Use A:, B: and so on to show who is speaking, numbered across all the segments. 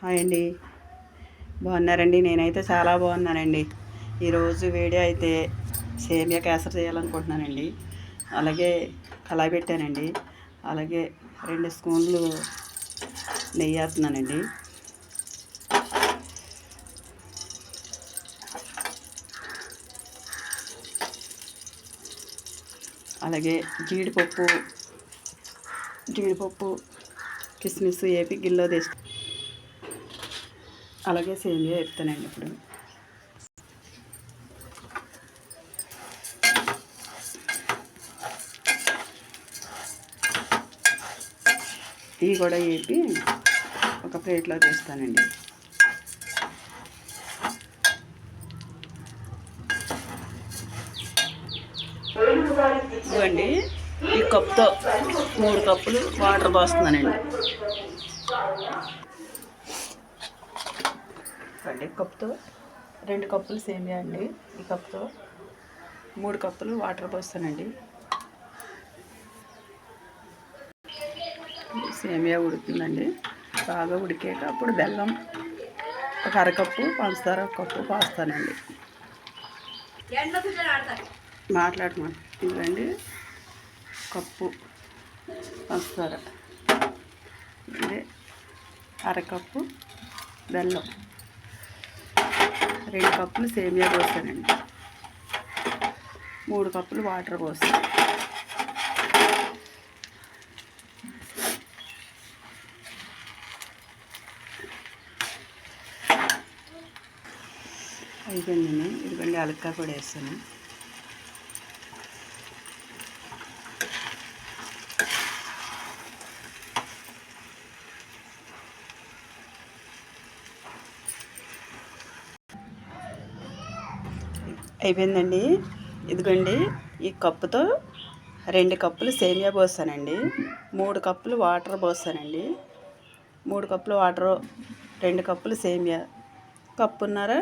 A: Hi అండి. బాగున్నారండి? నేనైతే చాలా బాగున్నానండి. ఈరోజు వీడియో అయితే సేమియా కేసరి చేయాలనుకుంటున్నానండి. అలాగే కళాయి పెట్టానండి. అలాగే రెండు స్పూన్లు నెయ్యి వేస్తున్నానండి. అలాగే జీడిపప్పు జీడిపప్పు కిస్మిస్ ఏపీ గిల్లో తీసుకు అలాగే సేమియా చెప్తానండి ఇప్పుడు. ఇవి కూడా వేపి ఒక ప్లేట్లో తీస్తానండి ఇవ్వండి ఈ కప్తో మూడు కప్పులు వాటర్ పోస్తున్నానండి. అండి కప్తో రెండు కప్పులు సేమియా అండి ఈ కప్తో మూడు కప్పులు వాటర్ పోస్తానండి. సేమియా ఉడుకుతుందండి బాగా ఉడికాక అప్పుడు బెల్లం ఒక అరకప్పు పంచదార ఒక కప్పు పోస్తానండి. మాట్లాడమా ఇవ్వండి కప్పు పంచదార ఇదే అరకప్పు బెల్లం. రెండు కప్పులు సేమియా పోసానండి. మూడు కప్పులు వాటర్ పోసాను. అయిపోయిందండి ఇదిగోండి అలక్కా కూడా వేస్తాను అయిపోయిందండి. ఇదిగోండి ఈ కప్పుతో రెండు కప్పులు సేమియా పోసానండి మూడు కప్పులు వాటర్ పోసానండి మూడు కప్పులు వాటర్ రెండు కప్పులు సేమియా. కప్పున్నర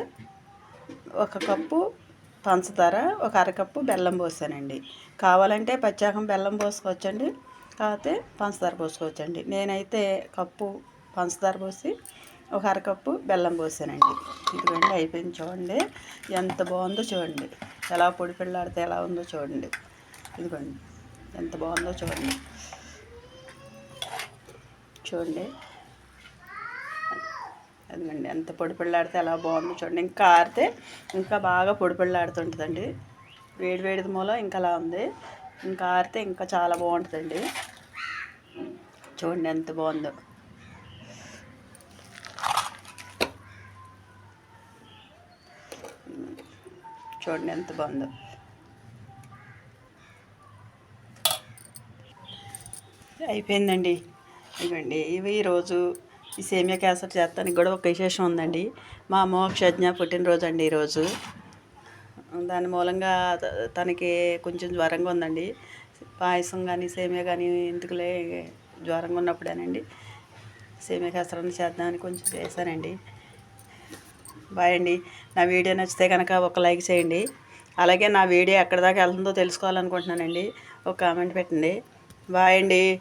A: ఒక కప్పు పంచదార ఒక అరకప్పు బెల్లం పోసానండి కావాలంటే పచ్చాకం బెల్లం పోసుకోవచ్చండి కాకపోతే పంచదార పోసుకోవచ్చండి. నేనైతే కప్పు పంచదార పోసి ఒక అరకప్పు బెల్లం పోసానండి. ఇదిగోండి అయిపోయింది చూడండి. ఎంత బాగుందో చూడండి. ఎలా పొడి పిల్లాడితే ఎలా ఉందో చూడండి. ఇదిగోండి ఎంత బాగుందో చూడండి. చూడండి. అదిగండి ఎంత పొడి పిల్లాడితే ఎలా బాగుందో చూడండి. ఇంకా ఆరితే ఇంకా బాగా పొడి పిల్లాడుతుంటుందండి వేడి వేడిది మూల ఇంకా అలా ఉంది. ఇంకా ఆరితే ఇంకా చాలా బాగుంటుందండి. చూడండి ఎంత బాగుందో. చూడండి ఎంత బాగుందో. అయిపోయిందండి. ఇవ్వండి ఇవి ఈరోజు ఈ సేమియా క్యాసెట్ చేస్తానికి కూడా ఒక విశేషం ఉందండి. మా మోక్షజ్ఞ పుట్టినరోజు అండి ఈరోజు. దాని మూలంగా తనకి కొంచెం జ్వరంగా ఉందండి. పాయసం కానీ సేమియా కానీ ఎందుకులే జ్వరంగా ఉన్నప్పుడేనండి. సేమియా కేసరాన్ని చేద్దామని కొంచెం చేశానండి. బాయ్ అండి. నా వీడియో నచ్చితే కనుక ఒక లైక్ చేయండి. అలాగే నా వీడియో ఎక్కడి దాకా వెళ్తుందో తెలుసుకోవాలనుకుంటున్నానండి. ఒక కామెంట్ పెట్టండి. బాయ్ అండి.